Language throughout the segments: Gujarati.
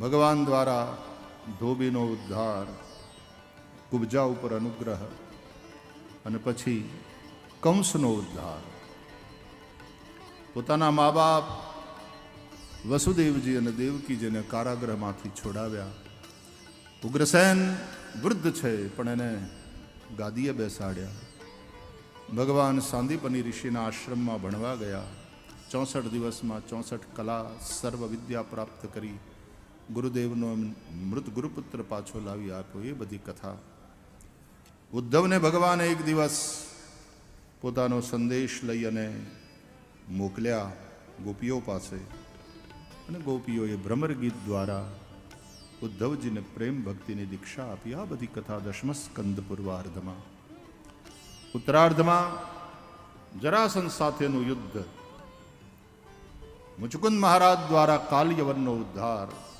ભગવાન દ્વારા ધોબીનો ઉદ્ધાર, કુબજા ઉપર અનુગ્રહ અને પછી કંસનો ઉદ્ધાર. પોતાના મા બાપ વસુદેવજી અને દેવકીજીને કારાગ્રહમાંથી છોડાવ્યા. ઉગ્રસેન વૃદ્ધ છે, પણ એને ગાદીએ બેસાડ્યા. ભગવાન સાંદીપની ઋષિના આશ્રમમાં ભણવા ગયા. ચોસઠ દિવસમાં ચોસઠ કલા સર્વ વિદ્યા પ્રાપ્ત કરી. ગુરુદેવનો મૃત ગુરુપુત્ર પાછો લાવી આપ્યો, એ બધી કથા. ઉદ્ધવને ભગવાને એક દિવસ પોતાનો સંદેશ લઈ અને મોકલ્યા ગોપીઓ પાસે. અને ગોપીઓએ ભ્રમર ગીત દ્વારા ઉદ્ધવજીને પ્રેમ ભક્તિની દીક્ષા આપી. આ બધી કથા દશમસ્કંદ પૂર્વાર્ધમાં ઉત્તરાર્ધમાં જરાસન સાથેનું યુદ્ધ. મુચુકુંદ મહારાજ દ્વારા કાલ્યવનનો ઉદ્ધાર.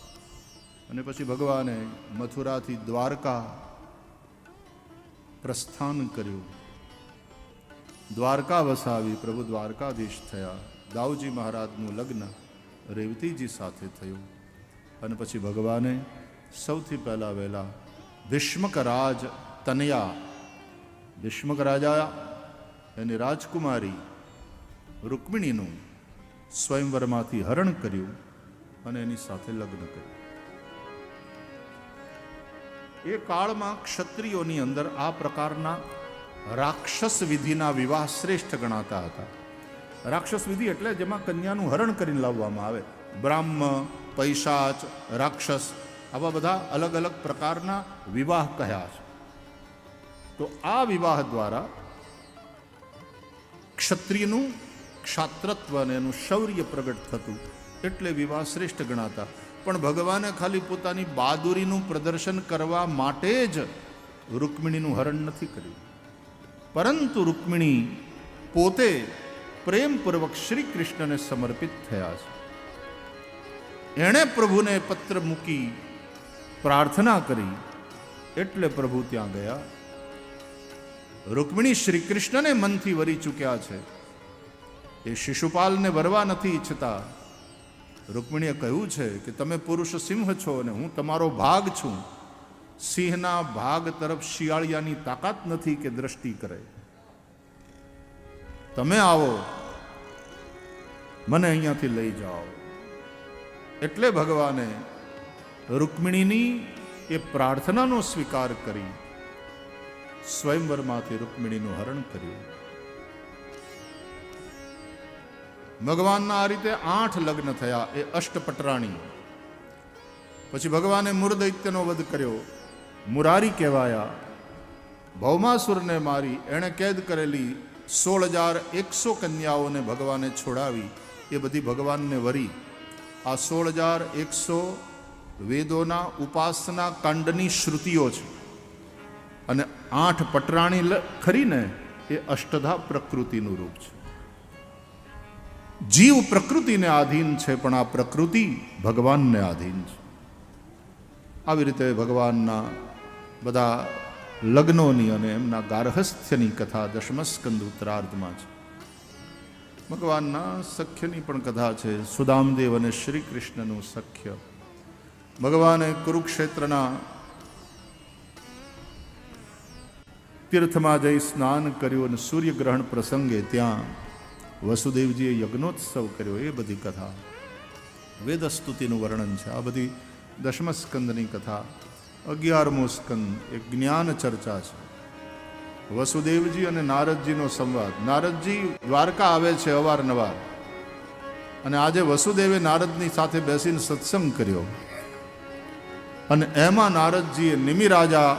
અને પછી ભગવાને મથુરાથી દ્વારકા પ્રસ્થાન કર્યું. દ્વારકા વસાવી પ્રભુ દ્વારકાધીશ થયા. દાઉજી મહારાજનું લગ્ન રેવતીજી સાથે થયું. અને પછી ભગવાને સૌથી પહેલા વહેલા ભીષ્મક રાજ તનયા. ભીષ્મક રાજા એની રાજકુમારી રૂકમિણીનું સ્વયંવરમાંથી હરણ કર્યું અને એની સાથે લગ્ન કર્યું. એ કાળમાં ક્ષત્રિયોની અંદર આ પ્રકારના રાક્ષસ વિધિના વિવાહ શ્રેષ્ઠ ગણાતા હતા. રાક્ષસ વિધિ એટલે જેમાં કન્યાનું હરણ કરીને લાવવામાં આવે. બ્રાહ્મ પૈશાચ રાક્ષસ આવા બધા અલગ અલગ પ્રકારના વિવાહ કહ્યા છે. તો આ વિવાહ દ્વારા ક્ષત્રિયનું ક્ષાત્રત્વ અને એનું શૌર્ય પ્રગટ થતું એટલે વિવાહ શ્રેષ્ઠ ગણાતા. પણ ભગવાને ખાલી પોતાની બહાદુરીનું પ્રદર્શન કરવા માટે જ રૂકમિણીનું હરણ નથી કર્યું. પરંતુ રૂકમિણી પોતે પ્રેમપૂર્વક શ્રી કૃષ્ણને સમર્પિત થયા છે. એણે પ્રભુને પત્ર મૂકી પ્રાર્થના કરી, એટલે પ્રભુ ત્યાં ગયા. રૂકમિણી શ્રી કૃષ્ણને મનથી વરી ચૂક્યા છે. એ શિશુપાલને વરવા નથી ઈચ્છતા. રૂકમિણીએ કહ્યું છે કે તમે પુરુષ સિંહ છો અને હું તમારો ભાગ છું. સિંહના ભાગ તરફ શિયાળિયાની તાકાત નથી કે દ્રષ્ટિ કરે. તમે આવો. મને અહીંયાથી લઈ જાઓ. એટલે ભગવાને રૂકમિણીની એ પ્રાર્થનાનો સ્વીકાર કરી. સ્વયંવરમાંથી રૂકમિણીનું હરણ કર્યું. ભગવાનના આ રીતે આઠ લગ્ન થયા એ અષ્ટપટરાણી. પછી ભગવાને મુરદૈત્યનો વધ કર્યો. મુરારી કહેવાયા. ભૌમાસુરને મારી એણે કેદ કરેલી સોળ હજાર એકસો કન્યાઓને ભગવાને છોડાવી. એ બધી ભગવાનને વરી. આ સોળ હજાર એકસો વેદોના ઉપાસના કાંડની શ્રુતિઓ છે. અને આઠ પટરાણી ખરીને એ અષ્ટધા પ્રકૃતિનું રૂપ છે. જીવ પ્રકૃતિને આધીન છે, પણ આ પ્રકૃતિ ભગવાનને આધીન છે. આવી રીતે ભગવાનના બધા લગ્નોની અને એમના ગાર્હસ્થ્યની કથા દશમસ્કંદ ઉત્તરાર્ધમાં છે. ભગવાનના સખ્યની પણ કથા છે, સુદામદેવ અને શ્રી કૃષ્ણનું સખ્ય. ભગવાને કુરુક્ષેત્રના તીર્થમાં જઈ સ્નાન કર્યું અને સૂર્યગ્રહણ પ્રસંગે ત્યાં વસુદેવજીએ યજ્ઞોત્સવ કર્યો, એ બધી કથા. વેદસ્તુતિનું વર્ણન છે. આ બધી દશમ સ્કંદની કથા. અગિયારમો સ્કંદ એ જ્ઞાન ચર્ચા છે. વસુદેવજી અને નારદજીનો સંવાદ. નારદજી દ્વારકા આવે છે અવારનવાર. અને આજે વસુદેવે નારદની સાથે બેસીને સત્સંગ કર્યો. અને એમાં નારદજીએ નિમિરાજા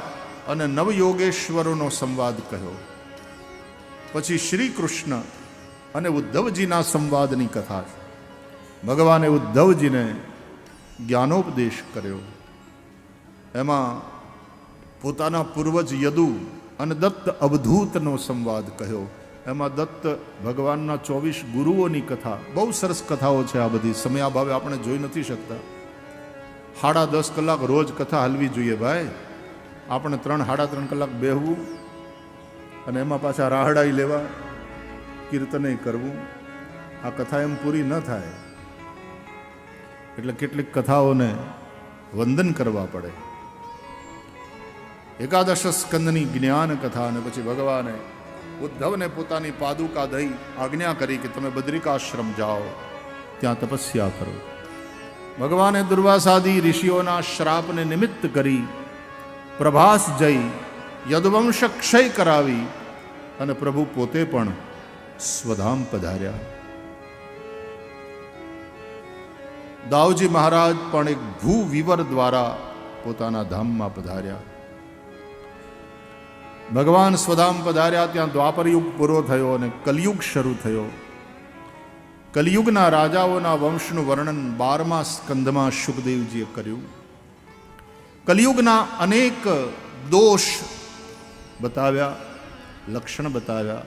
અને નવયોગેશ્વરોનો સંવાદ કહ્યો પછી શ્રી કૃષ્ણ અને ઉદ્ધવજીના સંવાદની કથા છે. ભગવાને ઉદ્ધવજીને જ્ઞાનોપદેશ કર્યો. એમાં પોતાના પૂર્વજ યદુ અને દત્ત અવધૂતનો સંવાદ કહ્યો. એમાં દત્ત ભગવાનના ચોવીસ ગુરુઓની કથા, બહુ સરસ કથાઓ છે આ બધી. સમયાભાવે આપણે જોઈ નથી શકતા. સાડા દસ કલાક રોજ કથા હલવી જોઈએ ભાઈ. આપણે ત્રણ સાડા ત્રણ કલાક બેહવું અને એમાં પાછા રાહડાઈ લેવા. કીર્તને કરવું, આ કથા એમ પૂરી ન થાય. એટલે કેટલીક કથાઓને વંદન કરવા પડે. એકાદશ સ્કંદની જ્ઞાન કથા અને પછી ભગવાને ઉદ્ધવને પોતાની પાદુકા દઈ આજ્ઞા કરી કે તમે બદ્રિકાશ્રમ જાઓ, ત્યાં તપસ્યા કરો. ભગવાને દુર્વાસાદી ઋષિઓના શ્રાપને નિમિત્ત કરી પ્રભાસ જઈ યદવંશ ક્ષય કરાવી અને પ્રભુ પોતે પણ સ્વધામ પધાર્યા. દાવજી મહારાજ પણ એક ભૂ વિવર દ્વારા પોતાના ધામમાં પધાર્યા. ભગવાન સ્વધામ પધાર્યા, ત્યાં દ્વાપરયુગ પૂરો થયો અને કલયુગ શરૂ થયો. કલયુગના રાજાઓના વંશનું વર્ણન બારમા સ્કંદમાં સુખદેવજીએ કર્યું. કલયુગના અનેક દોષ બતાવ્યા, લક્ષણ બતાવ્યા.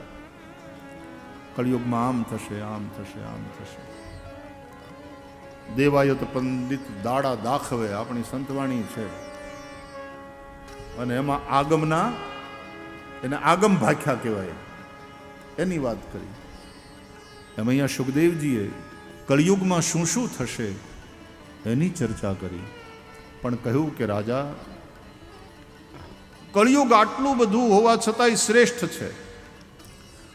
કળિયુગમાં આમ થશે આમ થશે આમ થશે. દેવાયો તો પંડિત દાડા દાખવે આપણી સંતવાણી છે. અને એમાં આગમના, એને આગમ ભાખ્યા કહેવાય. એની વાત કરી. એમ અહીંયા સુખદેવજીએ કળિયુગમાં શું શું થશે એની ચર્ચા કરી. પણ કહ્યું કે રાજા કળિયુગ આટલું બધું હોવા છતાંય શ્રેષ્ઠ છે.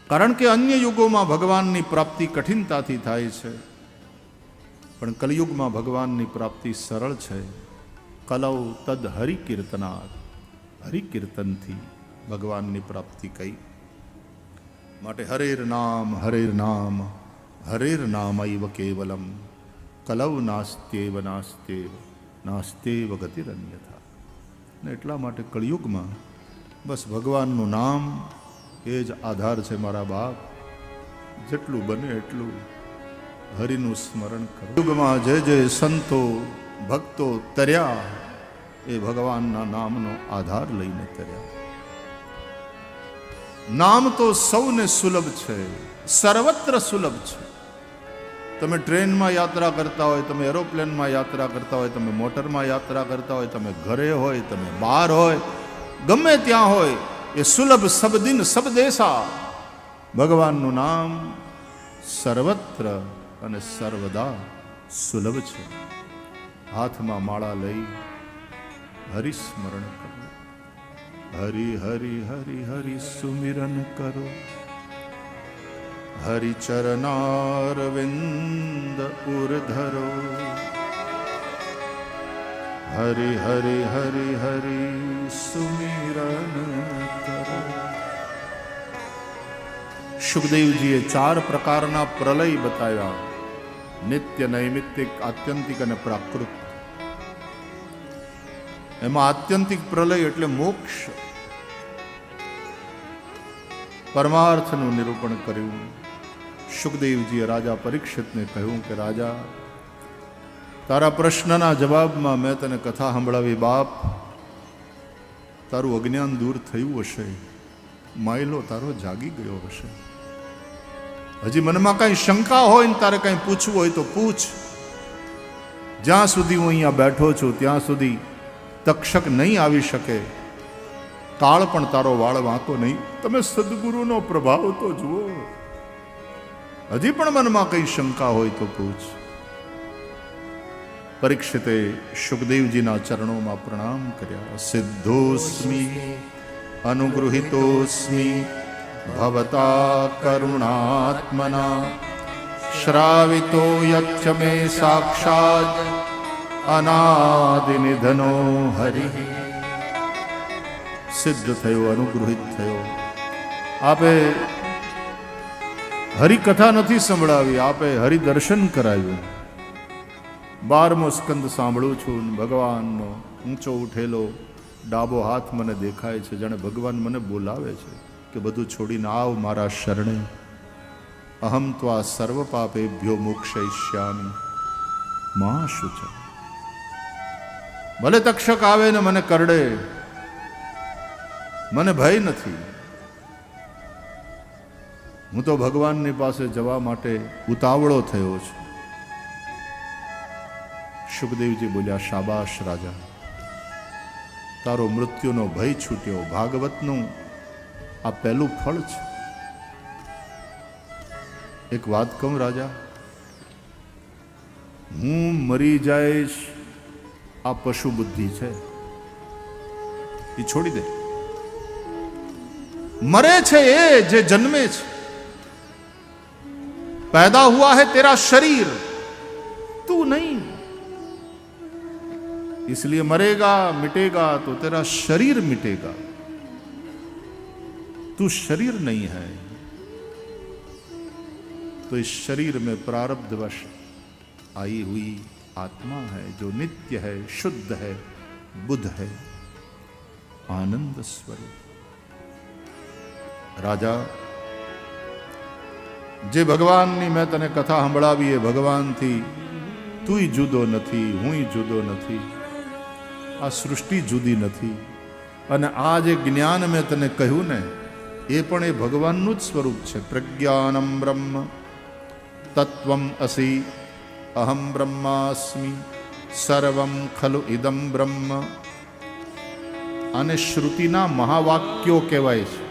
કારણ કે અન્ય યુગોમાં ભગવાનની પ્રાપ્તિ કઠિનતાથી થાય છે. પણ કલયુગમાં ભગવાનની પ્રાપ્તિ સરળ છે. કલવ તદ હરિકીર્તનાથ હરિકીર્તનથી ભગવાનની પ્રાપ્તિ કઈ. માટે હરેર નામ હરેર નામ, હરેર નામૈવ કેવલમ. કલવ નાસ્તેવ નાસ્તેવ નાસ્તેવ ગતિરન્યથા. ને એટલા માટે કળિયુગમાં બસ ભગવાનનું નામ એ જ આધાર છે મારા બાપ. જેટલું બને એટલું હરિનું સ્મરણ કરો. યુગમાં જે જે સંતો, ભક્તો તર્યા, એ ભગવાનના નામનો આધાર લઈને તર્યા. નામ તો સૌને સુલભ છે, સર્વત્ર સુલભ છે. તમે ટ્રેનમાં યાત્રા કરતા હોય, તમે એરોપ્લેનમાં યાત્રા કરતા હોય, તમે મોટરમાં યાત્રા કરતા હોય, તમે ઘરે હોય, તમે બહાર હોય, ગમે ત્યાં હોય એ સુલભ સબદિન સબદેશા. ભગવાનનું નામ સર્વત્ર અને સર્વદા સુલભ છે. હાથમાં માળા લઈ હરિસ્મરણ કરો. હરિ હરિ હરિ હરિ સુમિરન કરો. હરિચરનારવિંદ ઉર્ધરો હરિ હરિ હરિ હરિ સુમિરન સુખદેવજીએ ચાર પ્રકારના પ્રલય બતાવ્યા નિત્ય નૈમિત્તિક આત્યંતિક અને પ્રાકૃત એમાં આત્યંતિક પ્રલય એટલે મોક્ષ પરમાર્થનું નિરૂપણ કર્યું સુખદેવજીએ રાજા પરીક્ષિતને કહ્યું કે રાજા તારા પ્રશ્નના જવાબમાં મેં તને કથા સંભળાવી બાપ તારું અજ્ઞાન દૂર થયું હશે માયલો તારો જાગી ગયો હશે હજી મનમાં કાંઈ શંકા હોય ને તારે કાંઈ પૂછવું હોય તો પૂછ. જ્યાં સુધી હું અહીંયા બેઠો છું, ત્યાં સુધી તક્ષક નહીં આવી શકે. કાળ પણ તારો વાળ વાંકો નહીં. તમે સદગુરુનો પ્રભાવ તો જુઓ. હજી પણ મનમાં કંઈ શંકા હોય તો પૂછ. પરીક્ષિતે સુખદેવજીના ચરણોમાં પ્રણામ કર્યા. સિદ્ધોસ્મી, અનુગૃહિતોસ્મી ભવતા करुणात्मना। શ્રાવિતો यच्च मे साक्षात् અનાદિનિધનો હરિ સિદ્ધ થયો અનુગૃહિત થયો આપે હરિકથા નથી સંભળાવી આપે હરિદર્શન કરાવ્યું બારમો સ્કંદ સાંભળું છું ભગવાનનો ઊંચો ઉઠેલો ડાબો હાથ મને દેખાય છે, જાણે ભગવાન મને બોલાવે છે। કે બધું છોડીને આવ મારા શરણે. અહમ ત્વા સર્વ પાપેભ્યો મોક્ષયિષ્યામી. માં શું ભલે તક્ષક આવે ને મને કરડે. મને ભય નથી. હું તો ભગવાનની પાસે જવા માટે ઉતાવળો થયો છું. સુખદેવજી બોલ્યા, શાબાશ રાજા. તારો મૃત્યુનો ભય છૂટ્યો. ભાગવતનું આ પહેલું ફળ છે એક વાત કહું રાજા હું મરી જઈશ આ પશુ બુદ્ધિ છે એ છોડી દે मरे छे ये जे जन्मे छे पैदा हुआ है तेरा शरीर तू नहीं इसलिए मरेगा मिटेगा तो तेरा शरीर मिटेगा तू शरीर नहीं है तो इस शरीर में प्रारब्धवश आई हुई आत्मा है जो नित्य है शुद्ध है बुद्ध है आनंद स्वरूप રાજા જે ભગવાનની મેં તને કથા સંભળાવી એ ભગવાનથી તુંય જુદો નથી હુંય જુદો નથી આ સૃષ્ટિ જુદી નથી અને આ જે જ્ઞાન મેં તને કહ્યું ને એ પણ એ ભગવાનનું જ સ્વરૂપ છે. પ્રજ્ઞાનમ બ્રહ્મ. તત્વમ અસી. અહમ બ્રહ્માસ્મિ. સર્વમ ખલુ ઇદમ બ્રહ્મ. આને શ્રુતિના મહાવાક્યો કહેવાય છે.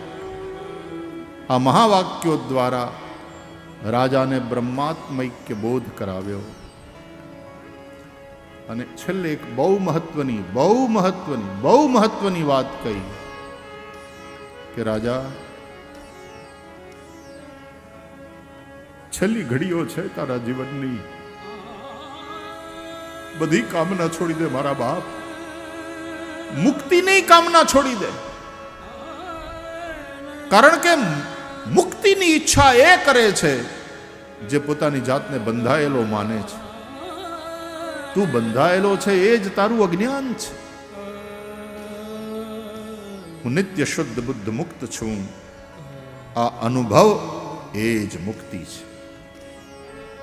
આ મહાવાક્યો દ્વારા રાજાને બ્રહ્માત્મૈક્ય બોધ કરાવ્યો. અને છેલ્લે એક બહુ મહત્વની બહુ મહત્વની બહુ મહત્વની વાત કહી કે, રાજા છેલ્લી ઘડીઓ છે તારા જીવનની. બધી કામના છોડી દે મારા બાપ. મુક્તિની કામના છોડી દે. કારણ કે મુક્તિની ઈચ્છા એ કરે છે જે પોતાની જાતને બંધાયેલો માને છે. તું બંધાયેલો છે એ જ તારું અજ્ઞાન છે. હું નિત્ય શુદ્ધ બુદ્ધ મુક્ત છું. આ અનુભવ એ જ મુક્તિ છે.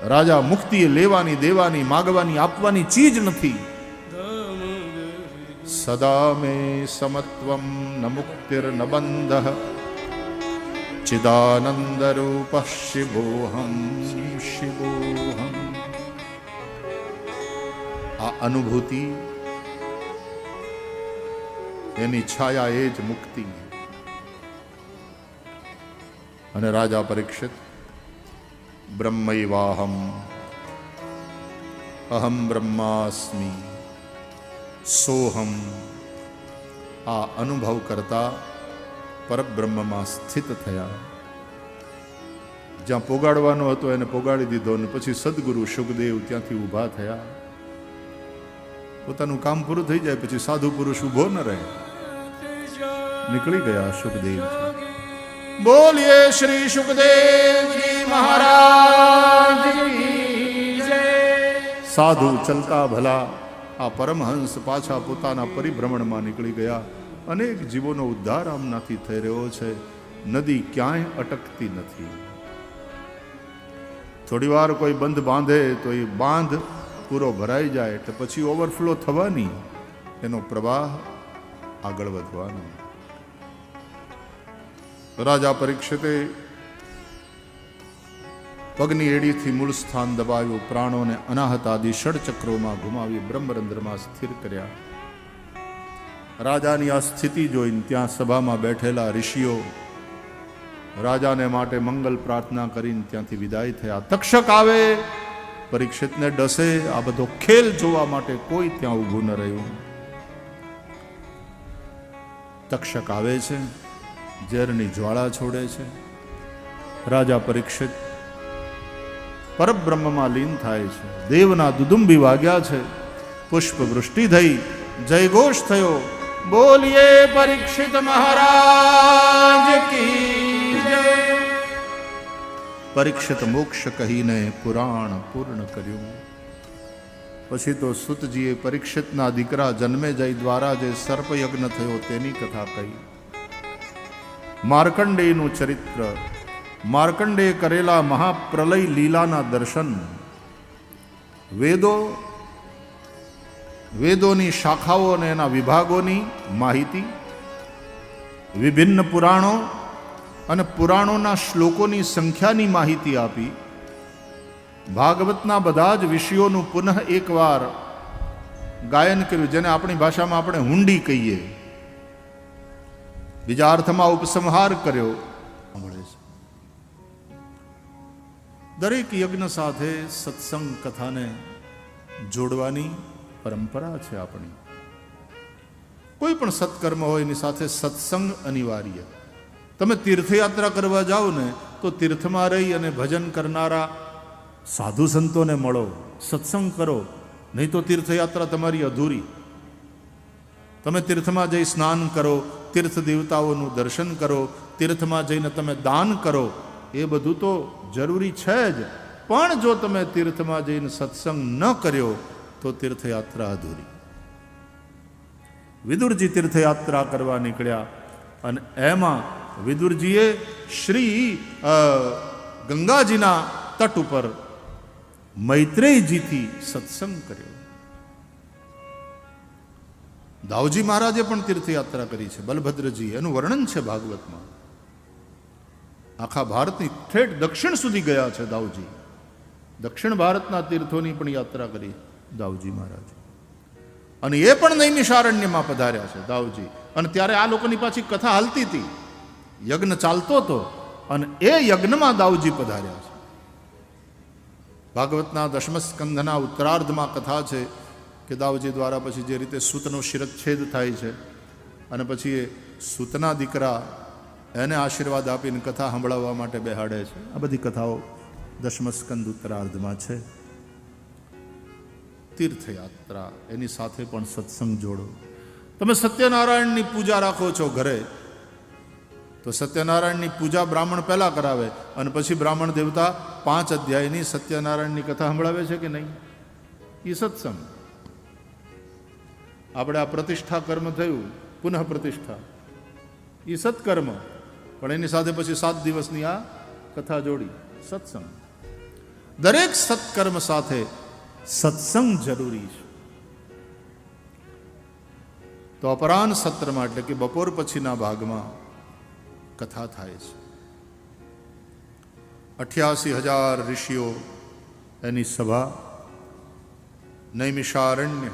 રાજા મુક્તિ લેવાની, દેવાની, માગવાની, આપવાની ચીજ નથી. સદા મે સમત્વમ ન મુક્તિર ન બંધ. ચિદાનંદરૂપ શિવોહમ શિવોહમ. આ અનુભૂતિ, એની છાયા એ જ મુક્તિ. અને રાજા પરીક્ષિત બ્રહ્મૈવાહમ અહમ બ્રહ્માસ્મિ સોહમ આ અનુભવ કરતા પરબ્રહ્મમાં સ્થિત થયા જ્યાં પોગાડવાનો હતો, એને પોગાડી દીધો અને પછી સદગુરુ સુખદેવ ત્યાંથી ઊભા થયા। પોતાનું કામ પૂરું થઈ જાય, પછી સાધુ પુરુષ ઊભો ન રહે। નીકળી ગયા સુખદેવજી બોલીએ શ્રી સુખદેવજી મહારાજ સાધુ ચલતા ભલા, આ પરમહંસ પાછા પોતાના પરિભ્રમણમાં નીકળી ગયા. અનેક જીવોનો ઉદ્ધાર આમનાથી થઈ રહ્યો છે. નદી ક્યાંય અટકતી નથી. થોડી વાર કોઈ બંધ બાંધે તો એ બાંધ પૂરો ભરાઈ જાય એટલે પછી ઓવરફ્લો થવાની એનો પ્રવાહ આગળ વધવાનો. રાજા પરીક્ષિતે પગની એડીથી મૂળ સ્થાન દબાવ્યું પ્રાણોને અનાહત આદિ ષડચક્રોમાં ઘુમાવી બ્રહ્મરંધ્રમાં સ્થિર કર્યા. રાજાની આ સ્થિતિ જોઈને ત્યાં સભામાં બેઠેલા ઋષિઓ રાજાને માટે મંગલ પ્રાર્થના કરીને ત્યાંથી વિદાય થયા. તક્ષક આવે! પરીક્ષિતને ડસે. આ બધો ખેલ જોવા માટે કોઈ ત્યાં ઊભું ન રહ્યું. તક્ષક આવે છે. ઝેરની જ્વાળા છોડે છે. રાજા પરીક્ષિત પરબ્રહ્મમાં લીન થાય છે. દેવના દુદુંબી વાગ્યા છે. પુષ્પ વૃષ્ટિ થઈ. જયઘોષ થયો. બોલીએ પરીક્ષિત મહારાજ પરીક્ષિત મોક્ષ કહીને પુરાણ પૂર્ણ કર્યું. પછી તો સુતજીએ પરીક્ષિતના દીકરા જન્મે જય દ્વારા જે સર્પયજ્ઞ થયો તેની કથા કહી. માર્કંડેયનું ચરિત્ર, માર્કંડેય કરેલા મહાપ્રલય લીલાના દર્શન. વેદો, વેદોની શાખાઓ અને એના વિભાગોની માહિતી, વિભિન્ન પુરાણો અને પુરાણોના શ્લોકોની સંખ્યાની માહિતી આપી. ભાગવતના બધા જ વિષયોનું પુનઃ એકવાર ગાયન કર્યું, જેને આપણી ભાષામાં આપણે હુંડી કહીએ. બીજા અર્થમાં ઉપસંહાર કર્યો. મળે છે. દરેક યજ્ઞ સાથે સત્સંગ કથાને જોડવાની પરંપરા છે આપણી. કોઈ પણ સત્કર્મ હોય એની સાથે સત્સંગ અનિવાર્ય. તમે તીર્થયાત્રા કરવા જાઓ ને, તો તીર્થમાં રહી અને ભજન કરનારા સાધુ સંતોને મળો, સત્સંગ કરો, નહીં તો તીર્થયાત્રા તમારી અધૂરી. તમે તીર્થમાં જઈ સ્નાન કરો તીર્થ દેવતાઓનું દર્શન કરો, તીર્થમાં જઈને તમે દાન કરો, એ બધું તો જરૂરી છે જ. પણ જો તમે તીર્થમાં જઈને સત્સંગ ન કર્યો, તો તીર્થયાત્રા અધૂરી. વિદુરજી તીર્થયાત્રા કરવા નીકળ્યા અને એમાં વિદુરજીએ શ્રી ગંગાજીના તટ ઉપર મૈત્રેયજીથી સત્સંગ કર્યો. દાવજી મહારાજે પણ તીર્થયાત્રા કરી છે. બલભદ્રજી, એનું વર્ણન છે ભાગવતમાં. આખા ભારતની ઠેઠ દક્ષિણ સુધી ગયા છે દાવજી દક્ષિણ ભારતના તીર્થોની પણ યાત્રા કરી દાવજી મહારાજ. અને એ પણ નૈમિષારણ્યમાં પધાર્યા છે દાવજી અને ત્યારે આ લોકોની પાછી કથા હાલતી હતી. યજ્ઞ ચાલતો હતો અને એ યજ્ઞમાં દાવજી પધાર્યા છે. ભાગવતના દશમ સ્કંધના ઉત્તરાર્ધમાં કથા છે કે દાવજી દ્વારા પછી જે રીતે સૂતનો શિરચ્છેદ થાય છે અને પછી એ સૂતના દીકરા એને આશીર્વાદ આપીને કથા સંભળાવવા માટે બેહાડે છે. આ બધી કથાઓ દશમસ્કંદ ઉત્તરાર્ધમાં છે. તીર્થયાત્રા, એની સાથે પણ સત્સંગ જોડો. તમે સત્યનારાયણની પૂજા રાખો છો ઘરે, તો સત્યનારાયણની પૂજા બ્રાહ્મણ પહેલાં કરાવે અને પછી બ્રાહ્મણ દેવતા પાંચ અધ્યાયની સત્યનારાયણની કથા સંભળાવે છે કે નહીં? એ સત્સંગ. આપણે આ પ્રતિષ્ઠા કર્મ થયું, પુનઃ પ્રતિષ્ઠા. એ સત્કર્મ. પણ એની સાથે પછી સાત દિવસની આ કથા જોડી, સત્સંગ. દરેક સત્કર્મ સાથે સત્સંગ જરૂરી છે. તો અપરાન સત્રમાં એટલે કે બપોર પછીના ભાગમાં કથા થાય છે. અઠ્યાસી હજાર ઋષિઓ એની સભા, નૈમિષારણ્ય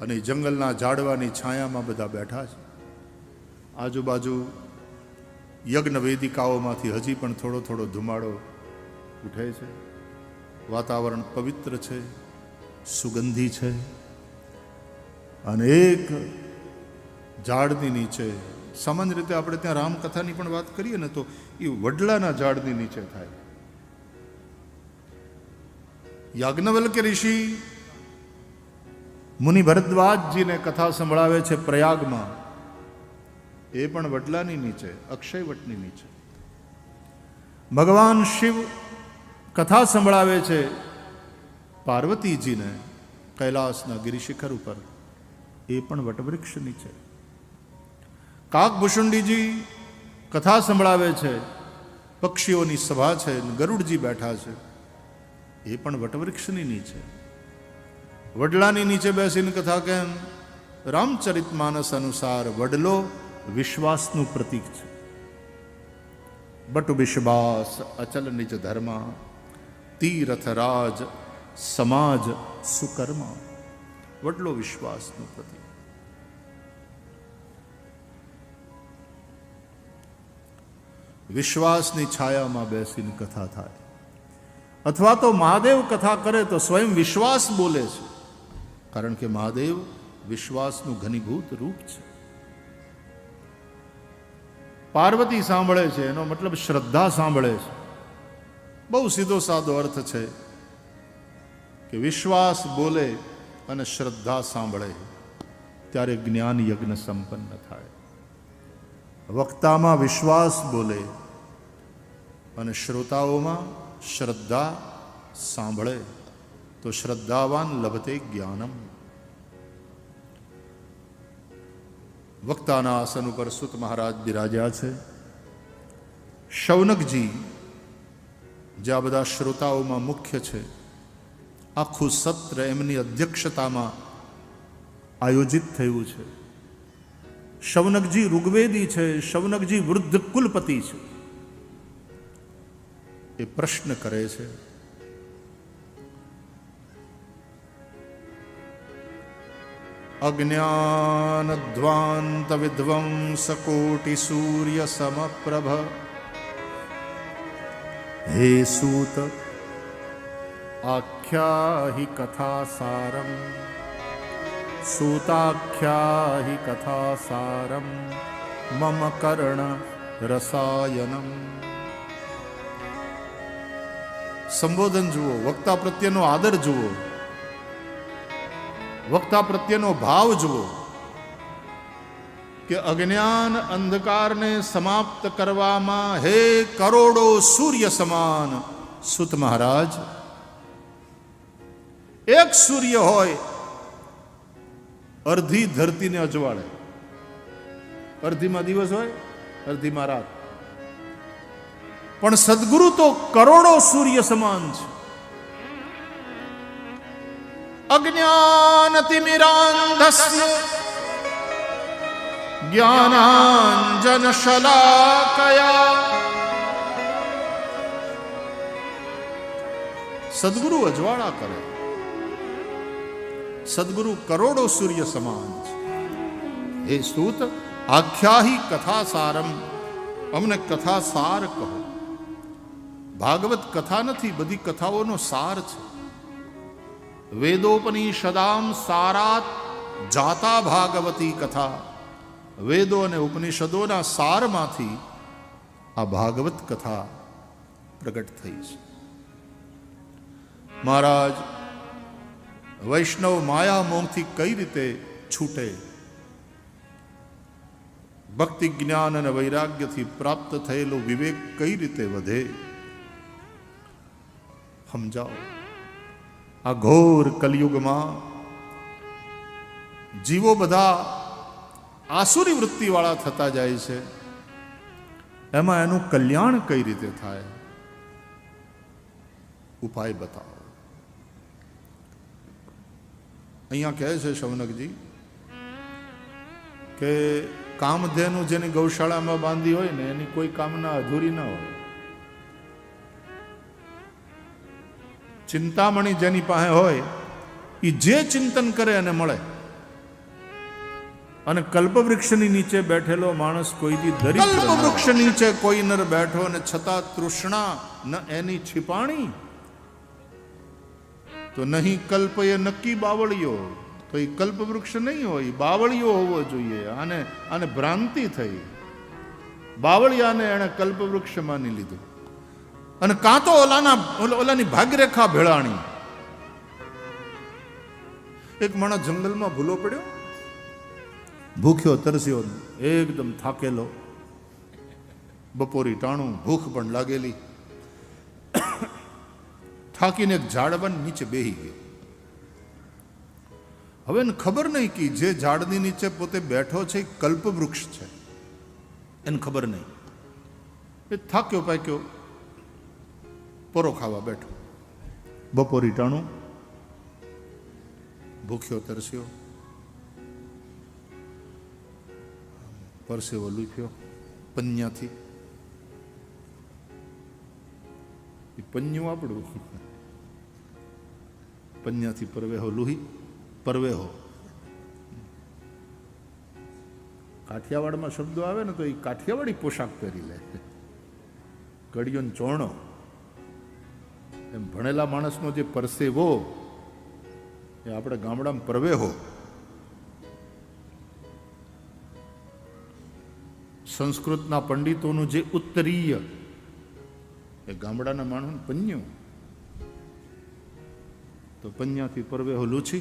અને જંગલના ઝાડવાની છાયામાં બધા બેઠા છે. આજુબાજુ યજ્ઞ વેદિકાઓમાંથી હજી પણ થોડો થોડો ધુમાડો ઉઠે છે. વાતાવરણ પવિત્ર છે, સુગંધી છે અને એક ઝાડની નીચે, સામાન્ય રીતે આપણે ત્યાં રામકથાની પણ વાત કરીએ ને તો એ વડલાના ઝાડની નીચે થાય. યાજ્ઞવલ્ક ઋષિ મુનિ ભરદ્વાજજીને કથા સંભળાવે છે પ્રયાગમાં. એ પણ વડલાની નીચે અક્ષયવટની નીચે. ભગવાન શિવ કથા સંભળાવે છે પાર્વતીજીને કૈલાસના ગિરિશિખર ઉપર. એ પણ વટવૃક્ષ નીચે. કાકભૂષુંડીજી કથા સંભળાવે છે, પક્ષીઓની સભા છે ગરુડજી બેઠા છે. એ પણ વટવૃક્ષની નીચે. વડલાની નીચે બેસીને કથા કેમ? રામચરિત માનસ અનુસાર વડલો વિશ્વાસનું પ્રતીક છે. બટુ વિશ્વાસ અચલ નિજ ધર્મ, તીરથ રાજ સમાજ સુકર્મ. વડલો વિશ્વાસનું પ્રતીક. વિશ્વાસની છાયામાં બેસીને કથા થાય. અથવા તો મહાદેવ કથા કરે તો સ્વયં વિશ્વાસ બોલે છે. કારણ કે મહાદેવ વિશ્વાસનું ઘનીભૂત રૂપ છે. પાર્વતી સાંભળે છે, એનો મતલબ શ્રદ્ધા સાંભળે છે. બહુ સીધો સાદો અર્થ છે કે વિશ્વાસ બોલે અને શ્રદ્ધા સાંભળે, ત્યારે જ્ઞાન યજ્ઞ સંપન્ન થાય. વક્તામાં વિશ્વાસ બોલે અને શ્રોતાઓમાં શ્રદ્ધા સાંભળે. તો શ્રદ્ધાવાન લભતે જ્ઞાનમ. વક્તાના આસન ઉપર સુત મહારાજ બિરાજ્યા છે. શૌનકજી, જે આ બધા શ્રોતાઓમાં મુખ્ય છે, આખું સત્ર એમની અધ્યક્ષતામાં આયોજિત થયું છે. શૌનકજી ઋગ્વેદી છે, શૌનકજી વૃદ્ધ કુલપતિ છે. એ પ્રશ્ન કરે છે અજ્ઞાનધ્વાંત વિધ્વંસ કોટિ સૂર્ય સમપ્રભ હે સૂત આખ્યાહી કથા સારમ સૂતાખ્યા હિ કથાસાર મમ કર્ણ રસાયન સંબોધન જુઓ વક્તા પ્રત્યેનો આદર જુઓ વક્તા પ્રત્યેનો ભાવ જુઓ કે અજ્ઞાન અંધકારને સમાપ્ત કરવામાં હે કરોડો સૂર્ય સમાન. સુત મહારાજ, એક સૂર્ય હોય અડધી ધરતીને અજવાળે. અડધીમાં દિવસ હોય અડધીમાં રાત. પણ સદગુરુ તો કરોડો સૂર્ય સમાન છે. જ્ઞાનાંજન શલાકયા સદગુરુ અજવાળા કરે સદગુરુ કરોડો સૂર્ય સમાન છે હે સૂત આખ્યાહી કથા સારમ અમને કથા સાર કહો ભાગવત કથા નથી બધી કથાઓનો સાર છે વેદોપનિષદામ સારાત જાતા ભાગવતી કથા. વેદો અને ઉપનિષદોના સારમાંથી આ ભાગવત કથા પ્રગટ થઈ છે. મહારાજ, વૈષ્ણવ માયા મોહથી કઈ રીતે છૂટે? ભક્તિ જ્ઞાન અને વૈરાગ્યથી પ્રાપ્ત થયેલો વિવેક કઈ રીતે વધે? સમજાવો. આ ઘોર કલયુગમાં જીવો બધા આસુરી વૃત્તિવાળા થતા જાય છે. એમાં એનું કલ્યાણ કઈ રીતે થાય? ઉપાય બતાવો. અહીંયા કહે છે શૌનકજી કે કામધેનું જેની ગૌશાળામાં બાંધી હોય ને એની કોઈ કામના અધૂરી ન હોય. ચિંતામણી જેની પાસે હોય એ જે ચિંતન કરે એને મળે. અને કલ્પવૃક્ષની નીચે બેઠેલો માણસ કોઈથી દરિદ્ર કલ્પવૃક્ષ નીચે કોઈ નર બેઠો અને છતાં તૃષ્ણા ન એની છિપાણી. તો નહીં કલ્પ એ નક્કી બાવળીઓ, તો એ કલ્પવૃક્ષ નહીં હોય બાવળીઓ હોવો જોઈએ. આને આને ભ્રાંતિ થઈ. બાવળિયાને એણે કલ્પવૃક્ષ માની લીધું. અને કાં તો ઓલાના ઓલા- ઓલાની ભાગ્યરેખા ભેળાણી. એક માણસ જંગલમાં ભૂલો પડ્યો. ભૂખ્યો, તરસ્યો, એકદમ થાકેલો. બપોરી ટાણું, ભૂખ પણ લાગેલી. થાકીને એક ઝાડવાન નીચે બેહી ગયો. હવે એને ખબર નહીં કે જે ઝાડની નીચે પોતે બેઠો છે એ કલ્પવૃક્ષ છે. એને ખબર નહીં. એ થાક્યો, પાક્યો. પરો ખાવા બેઠો. બપોરી ટાણું ભૂખ્યો તરસ્યો. પરસેવો લૂખ્યો પન્યાથી. એ પન્યું આપણું. પન્યાથી પરવેહો લુહી પરવેહો. કાઠિયાવાડમાં શબ્દો આવે ને તો એ કાઠિયાવાડી પોશાક પહેરી લે. કડિયો ને ચોણો. એમ ભણેલા માણસનો જે પરસેવો એ આપણે ગામડામાં પરવેહો સંસ્કૃતના પંડિતોનું જે ઉત્તરીય, એ ગામડાના માણસ પન્યું. તો પન્યાથી પરવેહો લૂછી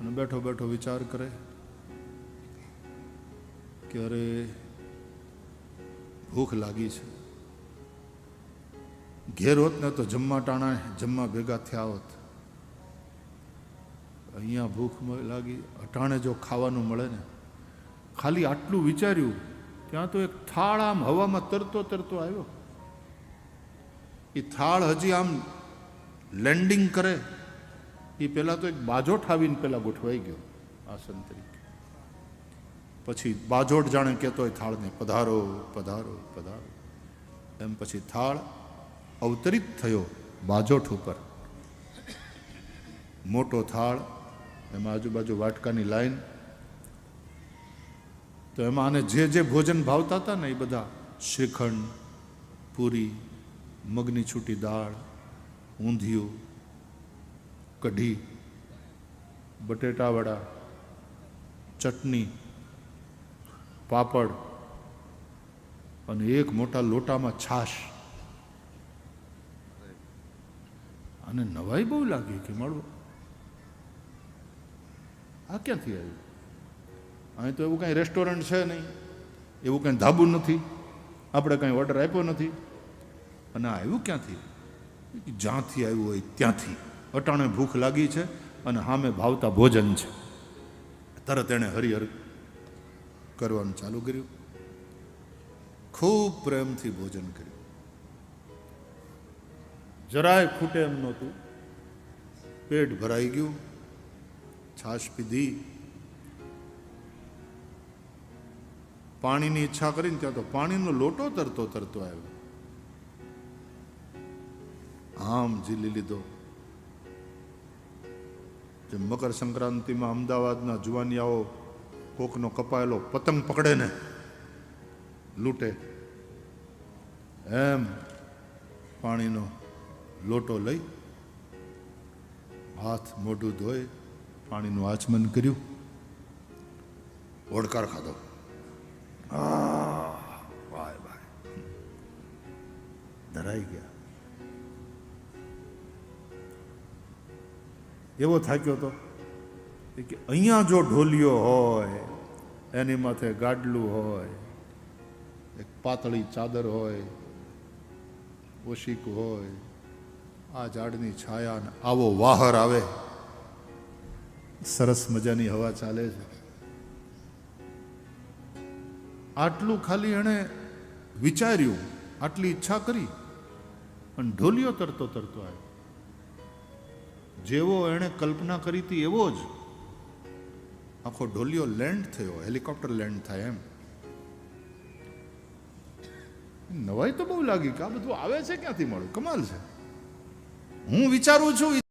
અને બેઠો બેઠો વિચાર કરે કે અરે, ભૂખ લાગી છે. ઘેર હોત ને તો જમવા ટાણા જમવા ભેગા થયા હોત. અહીંયા ભૂખ લાગી. અટાણે જો ખાવાનું મળે ને, ખાલી આટલું વિચાર્યું, ત્યાં તો એક થાળ આમ હવામાં તરતો તરતો આવ્યો. એ થાળ હજી આમ લેન્ડિંગ કરે. એ પહેલાં તો એક બાજોટ આવીને પહેલાં ગોઠવાઈ ગયો, આસન તરીકે. પછી બાજોટ જાણે કહેતો હોય થાળને, પધારો પધારો પધારો. એમ પછી થાળ અવતરિત થયો બાજોઠ ઉપર. મોટો થાળ, એમાં આજુબાજુ વાટકાની લાઈન. તો એમાં આને જે જે ભોજન ભાવતા હતા ને એ બધા, શ્રીખંડ, પૂરી, મગની છૂટી દાળ, ઊંધિયું, કઢી બટેટાવડા ચટણી, પાપડ, અને એક મોટા લોટામાં છાશ. અને નવાઈ બહુ લાગી કે મળવું આ ક્યાંથી આવ્યું? અહીં તો એવું કાંઈ રેસ્ટોરન્ટ છે નહીં. એવું કાંઈ ધાબું નથી. આપણે કાંઈ ઓર્ડર આપ્યો નથી. અને આવ્યું ક્યાંથી? જ્યાંથી આવ્યું હોય ત્યાંથી. અટાણે ભૂખ લાગી છે અને સામે ભાવતા ભોજન છે. તરત એણે હરિહર કરવાનું ચાલુ કર્યું. ખૂબ પ્રેમથી ભોજન કર્યું. જરાય ખૂટે એમ નહોતું. પેટ ભરાઈ ગયું. છાશ પીધી. પાણીની ઈચ્છા કરીને ત્યાં તો પાણીનો લોટો તરતો તરતો આવ્યો. આમ ઝીલી લીધો. જે મકર સંક્રાંતિમાં અમદાવાદના જુવાનિયાઓ કોકનો કપાયેલો પતંગ પકડે ને, લૂંટે. એમ પાણીનો લોટો લઈ, હાથ મોઢું ધોઈ પાણીનું આચમન કર્યું. ઓડકાર ખાધો. વાય વાય. ધરાઈ ગયા. એવો થાક્યો તો કે અહીંયા જો ઢોલિયો હોય, એની માથે ગાડલું હોય, એક પાતળી ચાદર હોય, ઓશિક હોય આ ઝાડની છાયા ને આવો વાહર આવે. સરસ મજાની હવા ચાલે છે. આટલું ખાલી એણે વિચાર્યું, આટલી ઈચ્છા કરી અને ઢોલિયો તરતો તરતો આવ્યો. જેવો એણે કલ્પના કરી હતી એવો જ આખો ઢોલિયો લેન્ડ થયો, હેલિકોપ્ટર લેન્ડ થાય એમ. નવાઈ તો બહુ લાગી કે આ બધું આવે છે ક્યાંથી મળ્યું? કમાલ છે. હું વિચારું છું